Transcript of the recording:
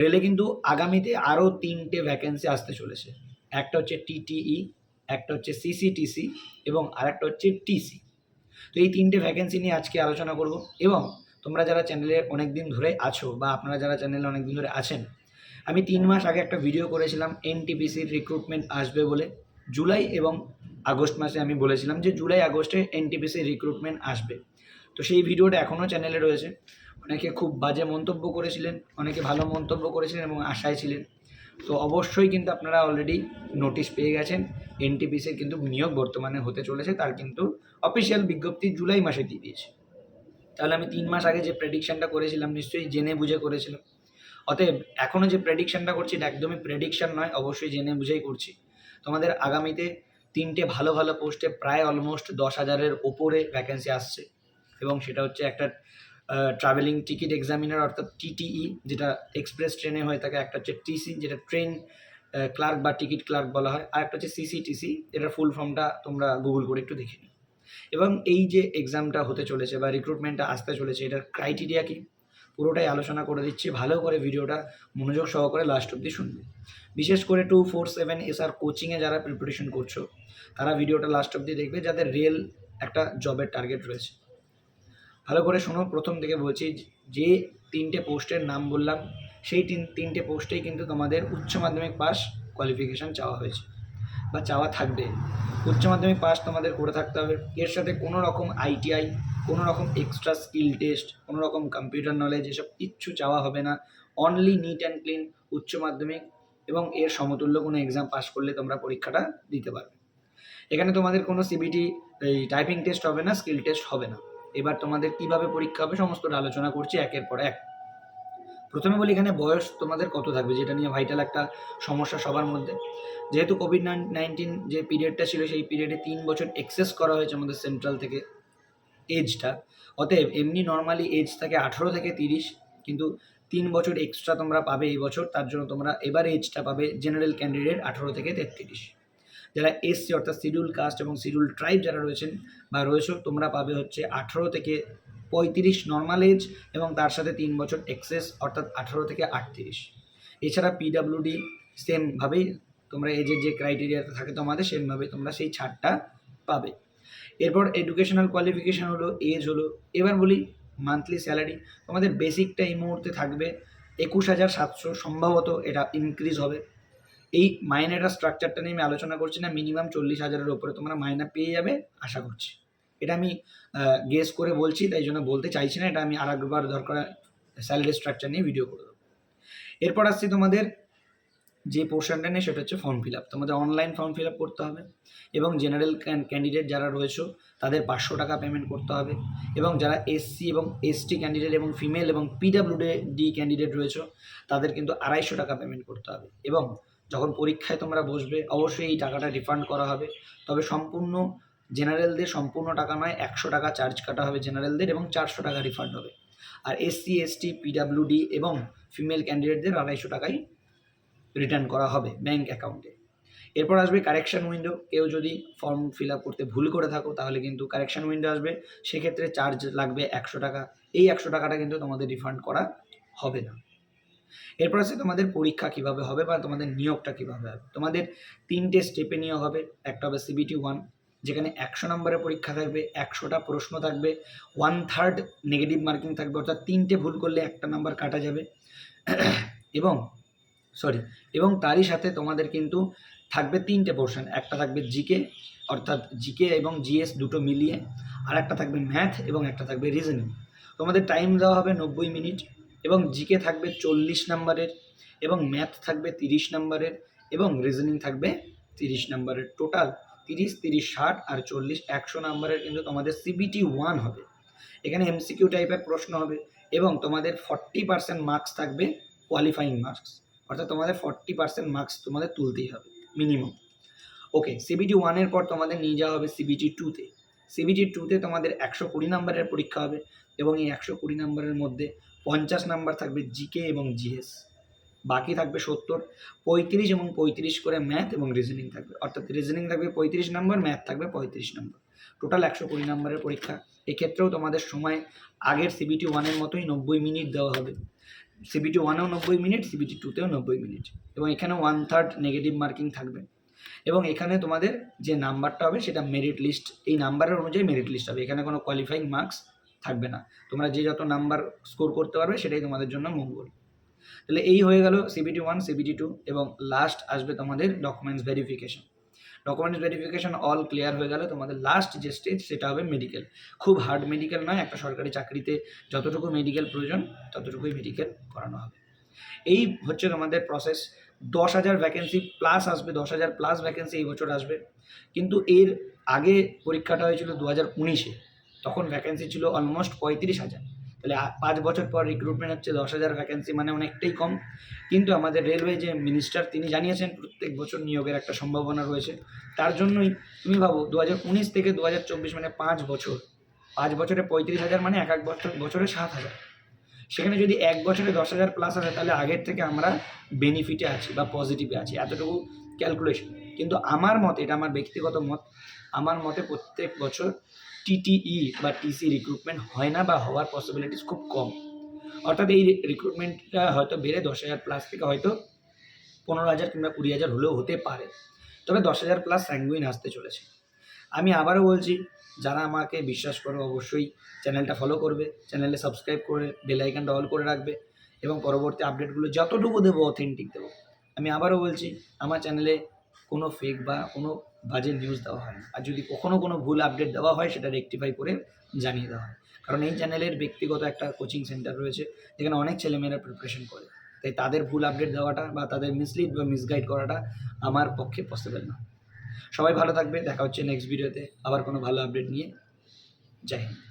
রেলে কিন্তু আগামীতে আরও তিনটে ভ্যাকেন্সি আসতে চলেছে। একটা হচ্ছে টিটিই, একটা হচ্ছে সিসিটিসি এবং আরেকটা হচ্ছে টিসি। তো এই তিনটে ভ্যাকেন্সি নিয়ে আজকে আলোচনা করব এবং তোমরা যারা চ্যানেলে অনেক দিন ধরে আছো বা আপনারা যারা চ্যানেলে অনেক দিন ধরে আছেন, আমি তিন মাস আগে একটা ভিডিও করেছিলাম এনটিপিসির রিক্রুটমেন্ট আসবে বলে। জুলাই এবং আগস্ট মাসে আমি বলেছিলাম যে জুলাই আগস্টে এনটিপিসির রিক্রুটমেন্ট আসবে। তো সেই ভিডিওটা এখনও চ্যানেলে রয়েছে। অনেকে খুব বাজে মন্তব্য করেছিলেন, অনেকে ভালো মন্তব্য করেছিলেন এবং আশায় ছিলেন। তো অবশ্যই কিন্তু আপনারা অলরেডি নোটিশ পেয়ে গেছেন এনটিপিসির কিন্তু নিয়োগ বর্তমানে হতে চলেছে, তার কিন্তু অফিসিয়াল বিজ্ঞপ্তি জুলাই মাসে দিয়ে দিয়েছে। তাহলে আমি তিন মাস আগে যে প্রেডিকশানটা করেছিলাম, নিশ্চয়ই জেনে বুঝে করেছিলাম। অতএব এখনও যে প্রেডিকশানটা করছি, এটা একদমই প্রেডিকশান নয়, অবশ্যই জেনে বুঝেই করছি। তোমাদের আগামীতে তিনটে ভালো ভালো পোস্টে প্রায় অলমোস্ট দশ হাজারের ওপরে ভ্যাকেন্সি আসছে। এবং সেটা হচ্ছে একটা ট্রাভেলিং টিকিট এক্সামিনার অর্থাৎ টিটিই যেটা এক্সপ্রেস ট্রেনে হয়ে থাকে একটা হচ্ছে টিসি যেটা ট্রেন ক্লার্ক বা টিকিট ক্লার্ক বলা হয়। আর একটা হচ্ছে সিসিটিসি এটার ফুল ফর্মটা তোমরা গুগল করে একটু দেখে নিও। এবং এই যে এক্সামটা হতে চলেছে বা রিক্রুটমেন্টটা আসতে চলেছে, এটার ক্রাইটেরিয়া কি? পুরোটাই আলোচনা করে দিচ্ছি, ভালো করে ভিডিওটা মনোযোগ সহকারে লাস্ট অব্দি শুনবে। বিশেষ করে টু ফোর সেভেন এসআর কোচিংয়ে যারা প্রিপারেশন করছ, তারা ভিডিওটা লাস্ট অব্দি দেখবে, যাদের রিয়েল একটা জবের টার্গেট রয়েছে। ভালো করে শোনো, প্রথম থেকে বলছি, যে তিনটে পোস্টের নাম বললাম, সেই তিন, তিনটে পোস্টেই কিন্তু তোমাদের উচ্চ মাধ্যমিক পাস কোয়ালিফিকেশান চাওয়া হয়েছে বা চাওয়া থাকবে। উচ্চ মাধ্যমিক পাস তোমাদের করে থাকতে হবে। এর সাথে কোনো রকম আইটিআই কোনো রকম এক্সট্রা স্কিল টেস্ট কোনো রকম কম্পিউটার নলেজ এসব কিচ্ছু চাওয়া হবে না। অনলি নিট অ্যান্ড ক্লিন উচ্চ মাধ্যমিক এবং এর সমতুল্য কোনো এক্সাম পাস করলে তোমরা পরীক্ষাটা দিতে পারবে। এখানে তোমাদের কোনো সিবিটি এই টাইপিং টেস্ট হবে না স্কিল টেস্ট হবে না। এবার তোমাদের কীভাবে পরীক্ষা হবে সমস্তটা আলোচনা করছি একের পর এক। প্রথমে বলি এখানে বয়স তোমাদের কত থাকবে, যেটা নিয়ে ভাইটাল একটা সমস্যা সবার মধ্যে। যেহেতু কোভিড নাইন্টিন যে পিরিয়ডটা ছিল, সেই পিরিয়ডে তিন বছর এক্সেস করা হয়েছে আমাদের সেন্ট্রাল থেকে এজটা অতএব এমনি নর্মালি এজ থাকে আঠেরো থেকে তিরিশ, কিন্তু তিন বছর এক্সট্রা তোমরা পাবে এই বছর, তার জন্য তোমরা এবার এজটা পাবে জেনারেল ক্যান্ডিডেট আঠেরো থেকে তেত্রিশ। যারা এসসি অর্থাৎ শিডিউল কাস্ট এবং শিডিউল ট্রাইব যারা রয়েছেন বা রয়েছে তোমরা পাবে হচ্ছে আঠেরো থেকে পঁয়ত্রিশ নর্মাল এজ এবং তার সাথে তিন বছর এক্সেস অর্থাৎ আঠেরো থেকে আটত্রিশ। এছাড়া পিডাব্লিউডি সেমভাবেই তোমরা এজের যে ক্রাইটেরিয়াতে থাকে তোমাদের সেমভাবে তোমরা সেই ছাড়টা পাবে। এরপর এডুকেশনাল কোয়ালিফিকেশান হলো এজ হলো। এবার বলি মান্থলি স্যালারি তোমাদের বেসিকটা এই মুহূর্তে থাকবে একুশ হাজার সাতশো, সম্ভবত এটা ইনক্রিজ হবে। এই মাইনেটার স্ট্রাকচারটা নিয়ে আমি আলোচনা করছি না মিনিমাম চল্লিশ হাজারের ওপরে তোমরা মাইনা পেয়ে যাবে, আশা করছি। এটা আমি গেস করে বলছি, তাই জন্য বলতে চাইছি না, এটা আমি আর একবার দরকার স্যালারি স্ট্রাকচার নিয়ে ভিডিও করে দেবো। এরপর আসছি তোমাদের যে পোর্শনটা নেই সেটা হচ্ছে ফর্ম ফিল আপ তোমাদের অনলাইন ফর্ম ফিল আপ করতে হবে এবং জেনারেল ক্যান্ডিডেট যারা রয়েছে, তাদের পাঁচশো টাকা পেমেন্ট করতে হবে এবং যারা এসসি এবং এসটি ক্যান্ডিডেট এবং ফিমেল এবং পিডাব্লিউডি ক্যান্ডিডেট রয়েছে, তাদের কিন্তু আড়াইশো টাকা পেমেন্ট করতে হবে এবং যখন পরীক্ষায় তোমরা বসবে, অবশ্যই এই টাকাটা রিফান্ড করা হবে। তবে সম্পূর্ণ জেনারেলদের সম্পূর্ণ টাকা নয়, একশো টাকা চার্জ কাটা হবে জেনারেলদের এবং চারশো টাকা রিফান্ড হবে। আর এসসি এসটি পিডাব্লিউডি এবং ফিমেল ক্যান্ডিডেটদের আড়াইশো টাকাই রিটার্ন করা হবে ব্যাঙ্ক অ্যাকাউন্টে এরপর আসবে কারেকশান উইন্ডো কেউ যদি ফর্ম ফিল আপ করতে ভুল করে থাকো, তাহলে কিন্তু কারেকশান উইন্ডো আসবে। সেক্ষেত্রে চার্জ লাগবে একশো টাকা। এই একশো টাকাটা কিন্তু তোমাদের রিফান্ড করা হবে না। এরপর আছে তোমাদের পরীক্ষা কীভাবে হবে বা তোমাদের নিয়োগটা কীভাবে হবে। তোমাদের তিনটে স্টেপে নিয়োগ হবে, একটা হবে সিবিটি ওয়ান যেখানে একশো নম্বরের পরীক্ষা থাকবে, একশোটা প্রশ্ন থাকবে ওয়ান থার্ড নেগেটিভ মার্কিং থাকবে, অর্থাৎ তিনটে ভুল করলে একটা নাম্বার কাটা যাবে। এবং সরি এবং তারই সাথে তোমাদের কিন্তু থাকবে তিনটে পোর্শন একটা থাকবে জিকে অর্থাৎ জিকে এবং জিএস দুটো মিলিয়ে আর একটা থাকবে ম্যাথ এবং একটা থাকবে রিজনিং তোমাদের টাইম দেওয়া হবে নব্বই মিনিট। এবং জিকে থাকবে চল্লিশ নাম্বারের, এবং ম্যাথ থাকবে তিরিশ নাম্বারের, এবং রিজনিং থাকবে তিরিশ নাম্বারের। টোটাল তিরিশ তিরিশ, ষাট আর চল্লিশ একশো নাম্বারের কিন্তু তোমাদের সিবিটি ওয়ান হবে। এখানে এমসিকিউ টাইপের প্রশ্ন হবে এবং তোমাদের ফর্টি পার্সেন্ট মার্কস থাকবে কোয়ালিফাইং মার্কস অর্থাৎ তোমাদের ফর্টি পার্সেন্ট মার্কস তোমাদের তুলতেই হবে মিনিমাম ওকে সিবিটি ওয়ানের পর তোমাদের নিয়ে যাওয়া হবে সিবিটি টুতে সিবিটি টুতে তোমাদের একশো কুড়ি নাম্বারের পরীক্ষা হবে এবং এই একশো কুড়ি নাম্বারের মধ্যে পঞ্চাশ নাম্বার থাকবে জিকে এবং জিএস বাকি থাকবে সত্তর, পঁয়ত্রিশ এবং পঁয়ত্রিশ করে ম্যাথ এবং রিজনিং থাকবে। অর্থাৎ রিজনিং থাকবে পঁয়ত্রিশ নম্বর ম্যাথ থাকবে পঁয়ত্রিশ নম্বর। টোটাল একশো কুড়ি নম্বরের পরীক্ষা। এক্ষেত্রেও তোমাদের সময় আগের সিবিটি ওয়ানের মতোই নব্বই মিনিট দেওয়া হবে। সিবিটি ওয়ানেও নব্বই মিনিট সিবিটি টুতেও নব্বই মিনিট। এবং এখানে ওয়ান থার্ড নেগেটিভ মার্কিং থাকবে। এবং এখানে তোমাদের যে নাম্বারটা হবে, সেটা মেরিট লিস্ট এই নাম্বারের অনুযায়ী মেরিট লিস্ট হবে। এখানে কোনো কোয়ালিফাইং মার্কস থাকবে না। তোমরা যে যত নাম্বার স্কোর করতে পারবে, সেটাই তোমাদের জন্য মঙ্গল। তাহলে এই হয়ে গেল সিবিটি ওয়ান সিবিটি টু এবং লাস্ট আসবে তোমাদের documents verification documents verification all clear হয়ে গেলে। তোমাদের লাস্ট যে স্টেজ সেটা হবে মেডিকেল খুব হার্ড মেডিকেল নয়, একটা সরকারি চাকরিতে যতটুকু মেডিকেল প্রয়োজন, ততটুকুই মেডিকেল করানো হবে। এই হচ্ছে তোমাদের প্রসেস দশ হাজার ভ্যাকেন্সি প্লাস আসবে, দশ হাজার প্লাস ভ্যাকেন্সি এই বছর আসবে। কিন্তু এর আগে পরীক্ষাটা হয়েছিল দু হাজার উনিশে। তখন ভ্যাকেন্সি ছিল অলমোস্ট পঁয়ত্রিশ হাজার। তাহলে পাঁচ বছর পর রিক্রুটমেন্ট হচ্ছে, দশ হাজার ভ্যাকেন্সি মানে অনেকটাই কম। কিন্তু আমাদের রেলওয়ে যে মিনিস্টার তিনি জানিয়েছেন প্রত্যেক বছর নিয়োগের একটা সম্ভাবনা রয়েছে। তার জন্যই তুমি ভাবো দু উনিশ থেকে দু চব্বিশ মানে পাঁচ বছর। পাঁচ বছরে পঁয়ত্রিশ হাজার মানে এক এক বছর, বছরে সাত হাজার। সেখানে যদি এক বছরে দশ হাজার প্লাস আসে, তাহলে আগের থেকে আমরা বেনিফিটে আছি বা পজিটিভে আছি। এতটুকু ক্যালকুলেশন কিন্তু আমার মতে, এটা আমার ব্যক্তিগত মত, আমার মতে প্রত্যেক বছর টিটিই বা টিসি রিক্রুটমেন্ট হয় না বা হওয়ার পসিবিলিটিস খুব কম। অর্থাৎ এই রিক্রুটমেন্টটা হয়তো বেড়ে দশ হাজার প্লাস থেকে হয়তো পনেরো হাজার কিংবা কুড়ি হাজার হলেও হতে পারে। তবে দশ হাজার প্লাস স্যাঙ্গুইন আসতে চলেছে। আমি আবারও বলছি, যারা আমাকে বিশ্বাস করো অবশ্যই চ্যানেলটা ফলো করবে চ্যানেলে সাবস্ক্রাইব করে বেল আইকনটা অল করে রাখবে এবং পরবর্তী আপডেটগুলো যতটুকু দেবো অথেন্টিক দেবো। আমি আবারও বলছি, আমার চ্যানেলে কোনো ফেক বা কোনো বাজে নিউজ দেওয়া হয় আর যদি কখনও কোনো ভুল আপডেট দেওয়া হয়, সেটা রেকটিফাই করে জানিয়ে দেওয়া হয়। কারণ এই চ্যানেলের ব্যক্তিগত একটা কোচিং সেন্টার রয়েছে, যেখানে অনেক ছেলেমেয়েরা প্রিপারেশন করে। তাই তাদের ভুল আপডেট দেওয়াটা বা তাদের মিসলিড বা মিসগাইড করাটা আমার পক্ষে পসিবল না। সবাই ভালো থাকবে, দেখা হচ্ছে নেক্সট ভিডিওতে আবার কোনো ভালো আপডেট নিয়ে। জয় হিন্দ।